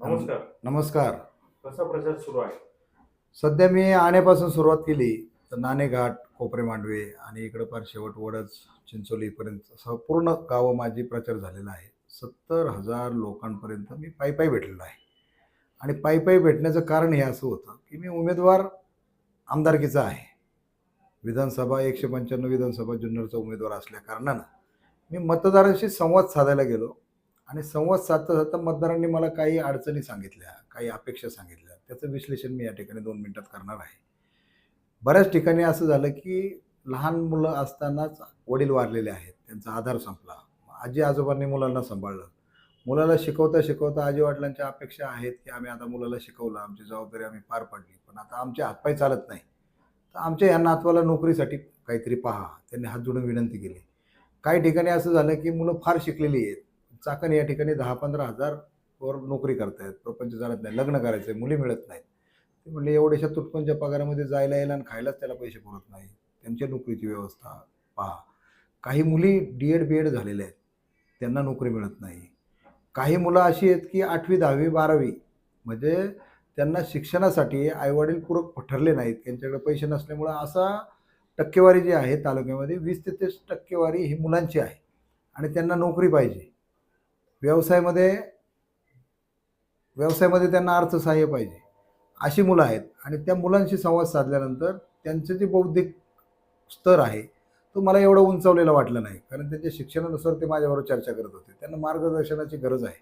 नमस्कार. नमस्कार. कसा प्रचार सुरू आहे? सध्या मी आण्यापासून सुरुवात केली तर नाणेघाट कोपरे मांडवे आणि इकडं फार शेवट वडच चिंचोलीपर्यंत संपूर्ण गावं माझी प्रचार झालेला आहे. सत्तर हजार लोकांपर्यंत मी पायी पायी भेटलेलो आहे. आणि पायी पायी भेटण्याचं कारण हे असं होतं की मी उमेदवार आमदारकीचा आहे. विधानसभा एकशे पंच्याण्णव विधानसभा जुन्नरचा उमेदवार असल्या कारणानं मी मतदारांशी संवाद साधायला गेलो. आणि संवाद साधता साधता मतदारांनी मला काही अडचणी सांगितल्या काही अपेक्षा सांगितल्या. त्याचं विश्लेषण मी या ठिकाणी दोन मिनटात करणार आहे. बऱ्याच ठिकाणी असं झालं की लहान मुलं असतानाच वडील वारलेले आहेत. त्यांचा आधार संपला. आजी आजोबांनी मुलांना सांभाळलं. मुलाला शिकवता शिकवता आजी वाटलांच्या अपेक्षा आहेत की आम्ही आता मुलाला शिकवलं आमची जबाबदारी आम्ही पार पाडली. पण आता आमचे हातपाय चालत नाही. तर आमच्या ह्या नातवाला नोकरीसाठी काहीतरी पहा. त्यांनी हात जोडून विनंती केली. काही ठिकाणी असं झालं की मुलं फार शिकलेली आहेत. चाकण या ठिकाणी दहा पंधरा हजार वर नोकरी करतायत. प्रपंच चालत नाही. लग्न करायचं आहे मुली मिळत नाहीत. ते म्हणले एवढ्याशा तुटपंच्या पगारामध्ये जायला यायला आणि खायलाच त्याला पैसे पुरत नाही. त्यांच्या नोकरीची व्यवस्था पहा. काही मुली डी एड बी एड झालेल्या आहेत. त्यांना नोकरी मिळत नाही. काही मुलं अशी आहेत की आठवी दहावी बारावी म्हणजे त्यांना शिक्षणासाठी आईवडील पूरक ठरले नाहीत. त्यांच्याकडे पैसे नसल्यामुळं असा टक्केवारी जी आहे तालुक्यामध्ये वीस ते तीस टक्केवारी ही मुलांची आहे. आणि त्यांना नोकरी पाहिजे. व्यवसायामध्ये व्यवसायामध्ये त्यांना अर्थसहाय्य पाहिजे. अशी मुलं आहेत आणि त्या मुलांशी संवाद साधल्यानंतर त्यांचं जे बौद्धिक स्तर आहे तो मला एवढं उंचावलेला वाटलं नाही. कारण त्यांच्या शिक्षणानुसार ते माझ्याबरोबर चर्चा करत होते. त्यांना मार्गदर्शनाची गरज आहे.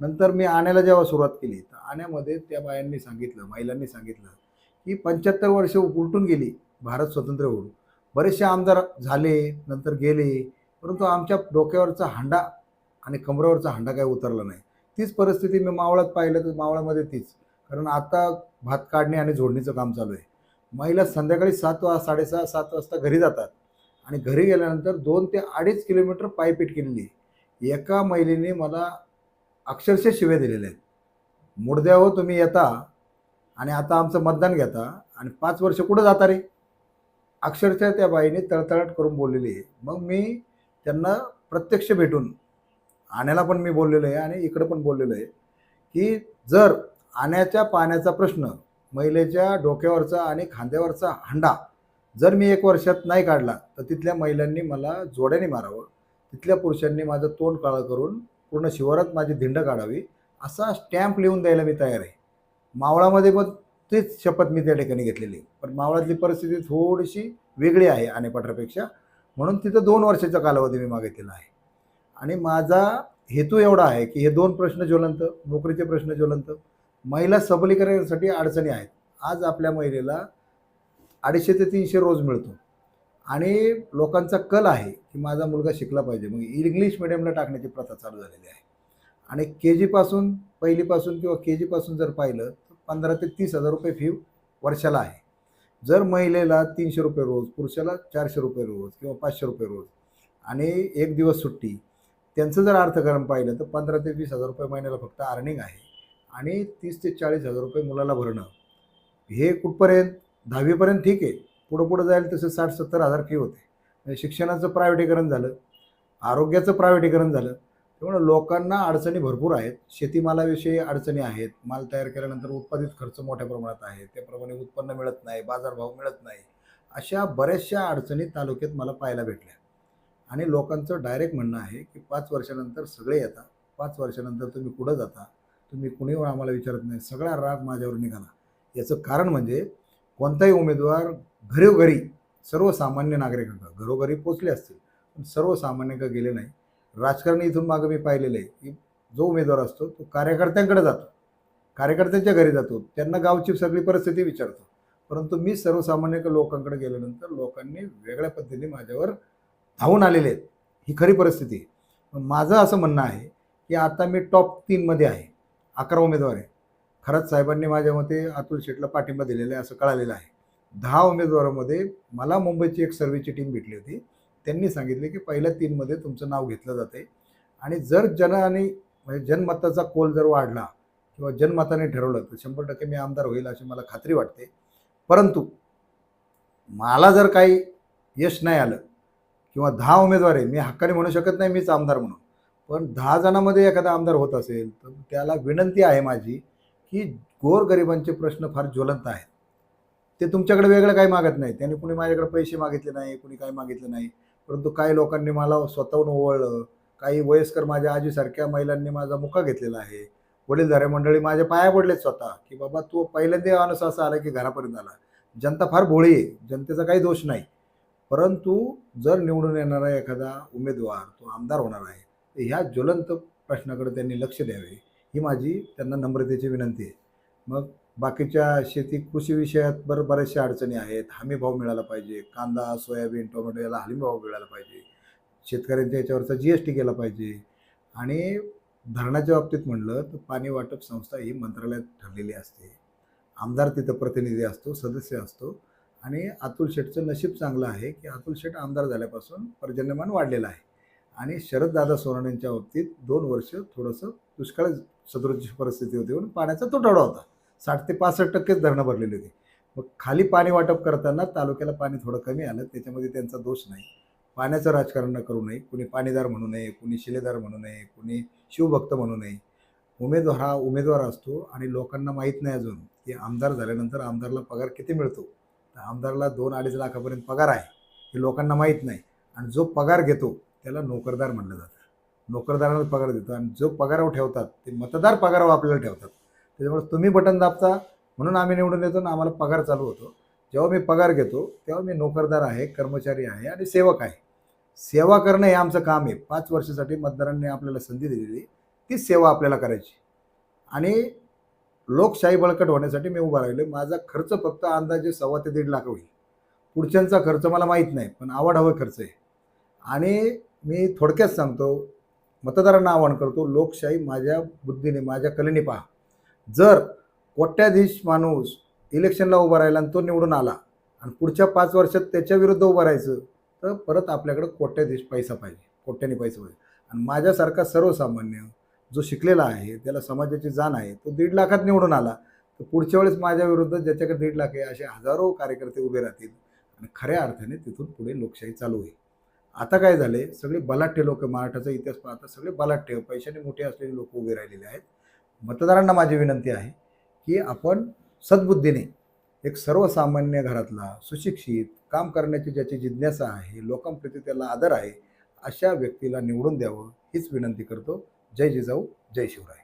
नंतर मी आण्याला जेव्हा सुरुवात केली तर आण्यामध्ये त्या बायांनी सांगितलं महिलांनी सांगितलं की पंच्याहत्तर वर्ष उलटून गेली भारत स्वतंत्र होऊन. बरेचसे आमदार झाले नंतर गेले परंतु आमच्या डोक्यावरचा हांडा आणि कमरावरचा हंडा काय उतरला नाही. तीच परिस्थिती मी मावळात पाहिलं तर मावळामध्ये तीच. कारण आता भात काढणे आणि झोडणीचं काम चालू आहे. महिला संध्याकाळी सात वा साडेसहा सात वाजता घरी जातात. आणि घरी गेल्यानंतर दोन ते अडीच किलोमीटर पायपीट केलेली आहे. एका महिलेने मला अक्षरशः शिव्या दिलेल्या आहेत. मुडद्या हो तुम्ही येता आणि आता आमचं मतदान घेता आणि पाच वर्ष कुठं जाता रे? अक्षरशः त्या बाईने तळतळाट करून बोललेली आहे. मग मी त्यांना प्रत्यक्ष भेटून आण्याला पण मी बोललेलो आहे आणि इकडं पण बोललेलो आहे की जर आण्याच्या पाण्याचा प्रश्न महिलेच्या डोक्यावरचा आणि खांद्यावरचा हंडा जर मी एक वर्षात नाही काढला तर तिथल्या महिलांनी मला जोड्याने मारावं. तिथल्या पुरुषांनी माझं तोंड काळं करून पूर्ण शिवारात माझी धिंड काढावी असा स्टॅम्प लिहून द्यायला मी तयार आहे. मावळामध्ये पण तीच शपथ मी त्या ठिकाणी घेतलेली पण मावळातली परिस्थिती थोडीशी वेगळी आहे आनेपठारापेक्षा म्हणून तिथं दोन वर्षाचा कालावधी मी मागितलेला आहे. आणि माझा हेतू एवढा आहे की हे दोन प्रश्न ज्वलंत नोकरीचे प्रश्न ज्वलंत महिला सबलीकरणासाठी अडचणी आहेत. आज आपल्या महिलेला अडीचशे ते तीनशे रोज मिळतो. आणि लोकांचा कल आहे की माझा मुलगा शिकला पाहिजे. मग इंग्लिश मिडियमला टाकण्याची प्रथा चालू झालेली आहे. आणि के जीपासून पहिलीपासून किंवा के जीपासून जर पाहिलं तर पंधरा ते तीस हजार रुपये फी वर्षाला आहे. जर महिलेला तीनशे रुपये रोज पुरुषाला चारशे रुपये रोज किंवा पाचशे रुपये रोज आणि एक दिवस सुट्टी त्यांचं जर अर्थकारण पाहिलं तर पंधरा ते वीस हजार रुपये महिन्याला फक्त अर्निंग आहे आणि तीस ते चाळीस हजार रुपये मुलाला भरणं. हे कुठपर्यंत? दहावीपर्यंत ठीक आहे. पुढं पुढं जाईल तसं साठ सत्तर हजार फी होते. म्हणजे शिक्षणाचं प्रायव्हेटीकरण झालं आरोग्याचं प्रायव्हेटीकरण झालं. त्यामुळे लोकांना अडचणी भरपूर आहेत. शेतीमालाविषयी अडचणी आहेत. माल तयार केल्यानंतर उत्पादित खर्च मोठ्या प्रमाणात आहे. त्याप्रमाणे उत्पन्न मिळत नाही बाजारभाव मिळत नाही. अशा बऱ्याचशा अडचणी तालुक्यात मला पाहायला भेटल्या. आणि लोकांचं डायरेक्ट म्हणणं आहे की पाच वर्षानंतर सगळे येतात पाच वर्षानंतर तुम्ही कुठं जाता तुम्ही कुणी आम्हाला विचारत नाही सगळा राग माझ्यावर निघाला. याचं कारण म्हणजे कोणताही उमेदवार घरोघरी सर्वसामान्य नागरिकांना घरोघरी पोचले असतील पण सर्वसामान्य का गेले नाही. राजकारणी इथून मागं मी पाहिलेलं आहे की जो उमेदवार असतो तो कार्यकर्त्यांकडे जातो. कार्यकर्त्यांच्या घरी जातो त्यांना गावची सगळी परिस्थिती विचारतो. परंतु मी सर्वसामान्य लोकांकडे गेल्यानंतर लोकांनी वेगळ्या पद्धतीने माझ्यावर धावून आलेले आहेत. ही खरी परिस्थिती आहे. पण माझं असं म्हणणं आहे की आता मी टॉप तीनमध्ये आहे. अकरा उमेदवार आहे. खरंच साहेबांनी माझ्या मते अतुल शेटला पाठिंबा दिलेला आहे असं कळालेलं आहे. दहा उमेदवारामध्ये मला मुंबईची एक सर्वेची टीम भेटली होती. त्यांनी सांगितले की पहिल्या तीनमध्ये तुमचं नाव घेतलं जाते आणि जर जनाने म्हणजे जनमताचा कोल जर वाढला किंवा जनमताने ठरवलं तर शंभर टक्के मी आमदार होईल अशी मला खात्री वाटते. परंतु मला जर काही यश नाही आलं किंवा दहा उमेदवार आहे मी हक्काने म्हणू शकत नाही मीच आमदार म्हणून. पण दहा जणांमध्ये एखादा आमदार होत असेल तर त्याला विनंती आहे माझी की गोरगरिबांचे प्रश्न फार ज्वलंत आहेत. ते तुमच्याकडे वेगळं काही मागत नाही. त्यांनी कुणी माझ्याकडे पैसे मागितले नाही कुणी काही मागितलं नाही. परंतु काही लोकांनी मला स्वतःहून ओवळलं. काही वयस्कर माझ्या आजीसारख्या महिलांनी माझा मुका घेतलेला आहे. वडीलधाऱ्या मंडळी माझ्या पाया पडलेत स्वतः की बाबा तू पहिल्यांदा माणूस असा आला की घरापर्यंत आला. जनता फार भोळी आहे. जनतेचा काही दोष नाही. परंतु जर निवडून येणारा एखादा उमेदवार तो आमदार होणार आहे तर ह्या ज्वलंत प्रश्नाकडे त्यांनी लक्ष द्यावे ही माझी त्यांना नम्रतेची विनंती आहे. मग बाकीच्या शेती कृषी विषयात बरं बऱ्याचशा अडचणी आहेत. हमी भाव मिळाला पाहिजे कांदा सोयाबीन टोमॅटो याला हमी भाव मिळाला पाहिजे शेतकऱ्यांच्या याच्यावरचा जी एस टी केला पाहिजे आणि धरणाच्या बाबतीत म्हणलं तर पाणी वाटप संस्था ही मंत्रालयात ठरलेली असते. आमदार तिथं प्रतिनिधी असतो सदस्य असतो. आणि अतुल शेठचं नशीब चांगलं आहे की अतुल शेठ आमदार झाल्यापासून पर्जन्यमान वाढलेलं आहे. आणि शरददादा सोनवणेंच्या बाबतीत दोन वर्ष थोडंसं दुष्काळ सदृश परिस्थिती होती म्हणून पाण्याचा तुटवडा होता. साठ ते पासष्ट टक्केच धरणं भरलेली होती. मग खाली पाणी वाटप करताना तालुक्याला पाणी थोडं कमी आलं त्याच्यामध्ये त्यांचा दोष नाही. पाण्याचं राजकारण न करू नये कुणी पाणीदार म्हणू नये कुणी शिलेदार म्हणू नये कुणी शिवभक्त म्हणू नये. उमेदवार हा उमेदवार असतो आणि लोकांना माहीत नाही अजून की आमदार झाल्यानंतर आमदारला पगार किती मिळतो. आमदारला दोन अडीच लाखापर्यंत पगार आहे हे लोकांना माहीत नाही. आणि जो पगार घेतो त्याला नोकरदार म्हणलं जातं. नोकरदाराला पगार देतो आणि जो पगारावर ठेवतात ते मतदार पगारावर आपल्याला ठेवतात. त्याच्यामुळे तुम्ही बटन दाबता म्हणून आम्ही निवडून येतो आणि आम्हाला पगार चालू होतो. जेव्हा मी पगार घेतो तेव्हा मी नोकरदार आहे कर्मचारी आहे आणि सेवक आहे. सेवा करणं हे आमचं काम आहे. पाच वर्षासाठी मतदारांनी आपल्याला संधी दिलेली ती सेवा आपल्याला करायची आणि लोकशाही बळकट होण्यासाठी मी उभा राहिलो माझा खर्च फक्त अंदाजे सव्वा ते दीड लाख होईल. पुढच्यांचा खर्च मला माहीत नाही पण आवड हवं खर्च आहे. आणि मी थोडक्यात सांगतो मतदारांना आवाहन करतो लोकशाही माझ्या बुद्धीने माझ्या कलेने पहा. जर कोट्याधीश माणूस इलेक्शनला उभा राहिला आणि तो निवडून आला आणि पुढच्या पाच वर्षात त्याच्या विरुद्ध उभं राहायचं तर परत आपल्याकडं कोट्याधीश पैसा पाहिजे कोट्याने पैसा पाहिजे. आणि माझ्यासारखा सर्वसामान्य जो शिकलेला आहे त्याला समाजाची जाण आहे तो दीड लाखात निवडून आला. तर पुढच्या वेळेस माझ्या विरुद्ध ज्याच्याकडे दीड लाख आहे असे हजारो कार्यकर्ते उभे राहतील. आणि खऱ्या अर्थाने तिथून पुढे लोकशाही चालू होईल. आता काय झाले सगळे बलाढ्य लोक महाराष्ट्राचा इतिहास पाहता सगळे बलाढ्य पैशाने मोठे असलेले लोक उभे राहिलेले आहेत. मतदारांना माझी विनंती आहे की आपण सद्बुद्धीने एक सर्वसामान्य घरातला सुशिक्षित काम करण्याची ज्याची जिज्ञासा आहे लोकांप्रती त्याला आदर आहे अशा व्यक्तीला निवडून द्यावं हीच विनंती करतो. जय जिजाऊ जय शिवराय